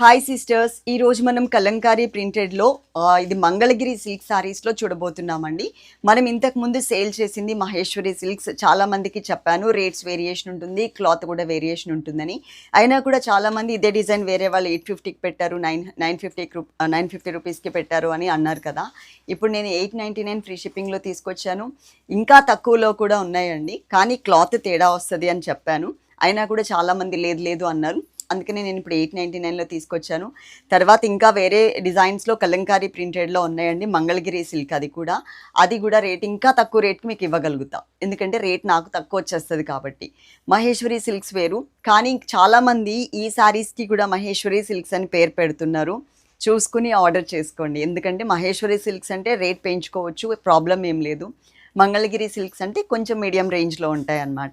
Hi sisters ఈరోజు మనం కలంకారీ ప్రింటెడ్లో ఇది మంగళగిరి సిల్క్ శారీస్లో చూడబోతున్నామండి. మనం ఇంతకు ముందు సేల్ చేసింది మహేశ్వరి సిల్క్స్ చాలామందికి చెప్పాను రేట్స్ వేరియేషన్ ఉంటుంది క్లాత్ కూడా వేరియేషన్ ఉంటుందని. అయినా కూడా చాలామంది ఇదే డిజైన్ వేరే వాళ్ళు ఎయిట్ ఫిఫ్టీకి పెట్టారు nine nine fifty nine fifty రూపీస్కి పెట్టారు అని అన్నారు కదా. ఇప్పుడు నేను ఎయిట్ నైంటీ నైన్ ఫ్రీ షిప్పింగ్లో తీసుకొచ్చాను. ఇంకా తక్కువలో కూడా ఉన్నాయండి. కానీ క్లాత్ తేడా వస్తుంది అని చెప్పాను. అయినా కూడా చాలా మంది లేదు లేదు అన్నారు. అందుకనే నేను ఇప్పుడు ఎయిట్ నైంటీ నైన్లో తీసుకొచ్చాను. తర్వాత ఇంకా వేరే డిజైన్స్లో కలంకారీ ప్రింటెడ్లో ఉన్నాయండి. మంగళగిరి సిల్క్ అది కూడా. అది కూడా రేట్ ఇంకా తక్కువ రేట్కి మీకు ఇవ్వగలుగుతా. ఎందుకంటే రేట్ నాకు తక్కువ వచ్చేస్తుంది కాబట్టి. మహేశ్వరి సిల్క్స్ వేరు. కానీ చాలామంది ఈ శారీస్కి కూడా మహేశ్వరి సిల్క్స్ అని పేరు పెడుతున్నారు. చూసుకుని ఆర్డర్ చేసుకోండి. ఎందుకంటే మహేశ్వరి సిల్క్స్ అంటే రేట్ పెంచుకోవచ్చు. ప్రాబ్లం ఏం లేదు. మంగళగిరి సిల్క్స్ అంటే కొంచెం మీడియం రేంజ్లో ఉంటాయి అన్నమాట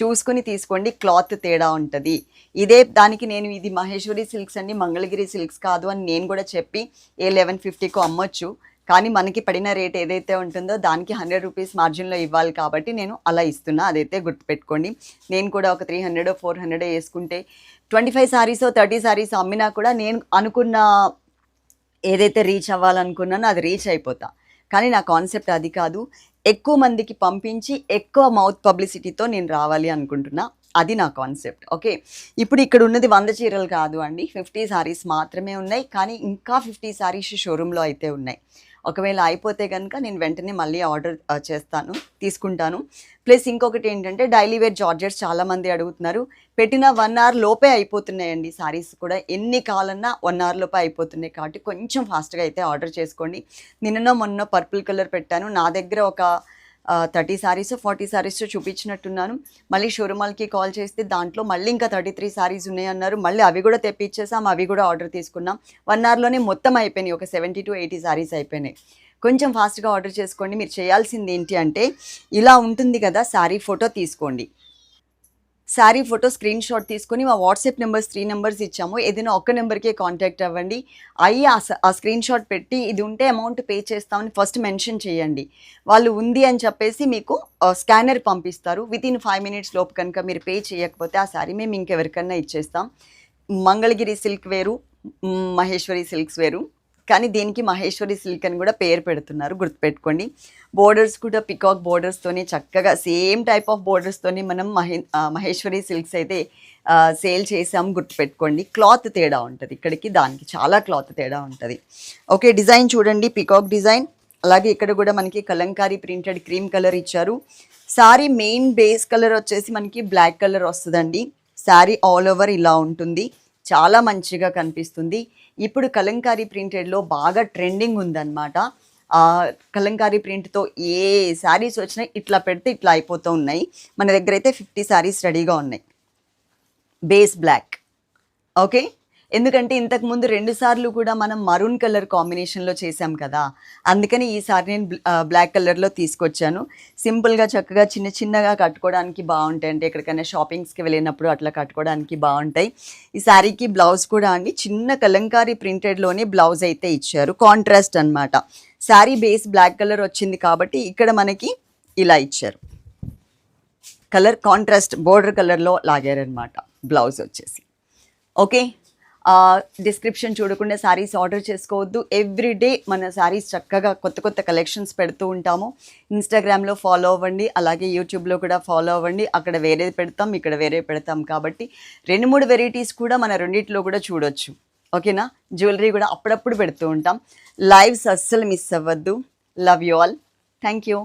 చూసుకుని తీసుకోండి క్లాత్ తేడా ఉంటుంది. ఇదే దానికి నేను ఇది మహేశ్వరి సిల్క్స్ అండి మంగళగిరి సిల్క్స్ కాదు అని నేను కూడా చెప్పి ఏ లెవెన్ ఫిఫ్టీకో అమ్మొచ్చు. కానీ మనకి పడిన రేట్ ఏదైతే ఉంటుందో దానికి హండ్రెడ్ రూపీస్ మార్జిన్లో ఇవ్వాలి కాబట్టి నేను అలా ఇస్తున్నా. అదైతే గుర్తుపెట్టుకోండి. నేను కూడా ఒక త్రీ హండ్రెడ్ ఫోర్ హండ్రెడ్ వేసుకుంటే twenty five saris thirty saris అమ్మినా కూడా నేను అనుకున్న ఏదైతే రీచ్ అవ్వాలనుకున్నానో అది రీచ్ అయిపోతా. కానీ నా కాన్సెప్ట్ అది కాదు. ఎక్కువ మందికి పంపించి ఎక్కువ మౌత్ పబ్లిసిటీతో నేను రావాలి అనుకుంటున్నా. అది నా కాన్సెప్ట్. ఓకే? ఇప్పుడు ఇక్కడ ఉన్నది వంద చీరలు కాదు అండి. ఫిఫ్టీ శారీస్ మాత్రమే ఉన్నాయి. కానీ ఇంకా ఫిఫ్టీ శారీస్ షోరూంలో అయితే ఉన్నాయి. ఒకవేళ అయిపోతే కనుక నేను వెంటనే మళ్ళీ ఆర్డర్ చేస్తాను తీసుకుంటాను. ప్లస్ ఇంకొకటి ఏంటంటే డైలీ వేర్ జార్జెట్స్ చాలామంది అడుగుతున్నారు. పెట్టిన వన్ అవర్ లోపే అయిపోతున్నాయండి సారీస్ కూడా. ఎన్ని కావాలన్నా వన్ అవర్ లోపే అయిపోతున్నాయి కాబట్టి కొంచెం ఫాస్ట్గా అయితే ఆర్డర్ చేసుకోండి. నిన్న మొన్న పర్పుల్ కలర్ పెట్టాను. నా దగ్గర ఒక థర్టీ సారీస్ ఫార్టీ సారీస్ చూపించినట్టున్నాను. మళ్ళీ షోరూమాల్కి కాల్ చేస్తే దాంట్లో మళ్ళీ ఇంకా థర్టీ త్రీ సారీస్ ఉన్నాయన్నారు మళ్ళీ అవి కూడా తెప్పించేసాం అవి కూడా ఆర్డర్ తీసుకున్నాం. వన్ అవర్లోనే మొత్తం అయిపోయినాయి ఒక సెవెంటీ టు ఎయిటీ సారీస్ అయిపోయినాయి. కొంచెం ఫాస్ట్గా ఆర్డర్ చేసుకోండి. మీరు చేయాల్సింది ఏంటి అంటే ఇలా ఉంటుంది కదా శారీ ఫోటో తీసుకోండి. శారీ ఫోటో స్క్రీన్ షాట్ తీసుకొని మా వాట్సాప్ నెంబర్స్ త్రీ నెంబర్స్ ఇచ్చాము. ఏదైనా ఒక్క నెంబర్కే కాంటాక్ట్ అవ్వండి. అయ్యి ఆ స- ఆ స్క్రీన్ షాట్ పెట్టి ఇది ఉంటే అమౌంట్ పే చేస్తామని ఫస్ట్ మెన్షన్ చేయండి. వాళ్ళు ఉంది అని చెప్పేసి మీకు స్కానర్ పంపిస్తారు. విత్ ఇన్ ఫైవ్ మినిట్స్ లోపు కనుక మీరు పే చేయకపోతే ఆ శారీ మేము ఇంకెవరికన్నా ఇచ్చేస్తాం. మంగళగిరి సిల్క్ వేరు మహేశ్వరి సిల్క్స్ వేరు. కానీ దీనికి మహేశ్వరి సిల్క్ అని కూడా పేరు పెడుతున్నారు గుర్తుపెట్టుకోండి. బోర్డర్స్ కూడా పికాక్ బోర్డర్స్తోనే చక్కగా సేమ్ టైప్ ఆఫ్ బోర్డర్స్తోనే మనం మహే మహేశ్వరి సిల్క్స్ అయితే సేల్ చేసాం గుర్తుపెట్టుకోండి. క్లాత్ తేడా ఉంటుంది ఇక్కడికి దానికి చాలా క్లాత్ తేడా ఉంటుంది. ఓకే డిజైన్ చూడండి పికాక్ డిజైన్ అలాగే ఇక్కడ కూడా మనకి కలంకారీ ప్రింటెడ్ క్రీమ్ కలర్ ఇచ్చారు. శారీ మెయిన్ బేస్ కలర్ వచ్చేసి మనకి బ్లాక్ కలర్ వస్తుందండి. శారీ ఆల్ ఓవర్ ఇలా ఉంటుంది. చాలా మంచిగా కనిపిస్తుంది. ఇప్పుడు కలంకారీ ప్రింటెడ్లో బాగా ట్రెండింగ్ ఉందన్నమాట. కలంకారీ ప్రింట్తో ఏ శారీస్ వచ్చినా ఇట్లా పెడితే ఇట్లా అయిపోతూ ఉన్నాయి. మన దగ్గర అయితే ఫిఫ్టీ శారీస్ రెడీగా ఉన్నాయి. Base black. ఓకే? ఎందుకంటే ఇంతకు ముందు రెండు సార్లు కూడా మనం మరూన్ కలర్ కాంబినేషన్లో చేసాం కదా. అందుకని ఈసారి నేను బ్లాక్ కలర్లో తీసుకొచ్చాను. సింపుల్గా చక్కగా చిన్న చిన్నగా కట్టుకోవడానికి బాగుంటాయి. అంటే ఎక్కడికైనా షాపింగ్స్కి వెళ్ళినప్పుడు అట్లా కట్టుకోవడానికి బాగుంటాయి. ఈ శారీకి బ్లౌజ్ కూడా అండి. చిన్న కలంకారీ ప్రింటెడ్లోనే బ్లౌజ్ అయితే ఇచ్చారు. కాంట్రాస్ట్ అనమాట శారీ బేస్ బ్లాక్ కలర్ వచ్చింది కాబట్టి ఇక్కడ మనకి ఇలా ఇచ్చారు. కలర్ కాంట్రాస్ట్ బోర్డర్ కలర్లో లాగారనమాట బ్లౌజ్ వచ్చేసి. ఓకే డిస్క్రిప్షన్ చూడకుండా శారీస్ ఆర్డర్ చేసుకోవద్దు. ఎవ్రీ డే మన శారీస్ చక్కగా కొత్త కొత్త కలెక్షన్స్ పెడుతూ ఉంటాము. ఇన్స్టాగ్రామ్లో ఫాలో అవ్వండి అలాగే యూట్యూబ్లో కూడా ఫాలో అవ్వండి. అక్కడ వేరే పెడతాం ఇక్కడ వేరే పెడతాం కాబట్టి రెండు మూడు వెరైటీస్ కూడా మన రెండిట్లో కూడా చూడొచ్చు. ఓకేనా జ్యువెలరీ కూడా అప్పుడప్పుడు పెడుతూ ఉంటాం. లైవ్స్ అస్సలు మిస్ అవ్వద్దు. Love you all thank you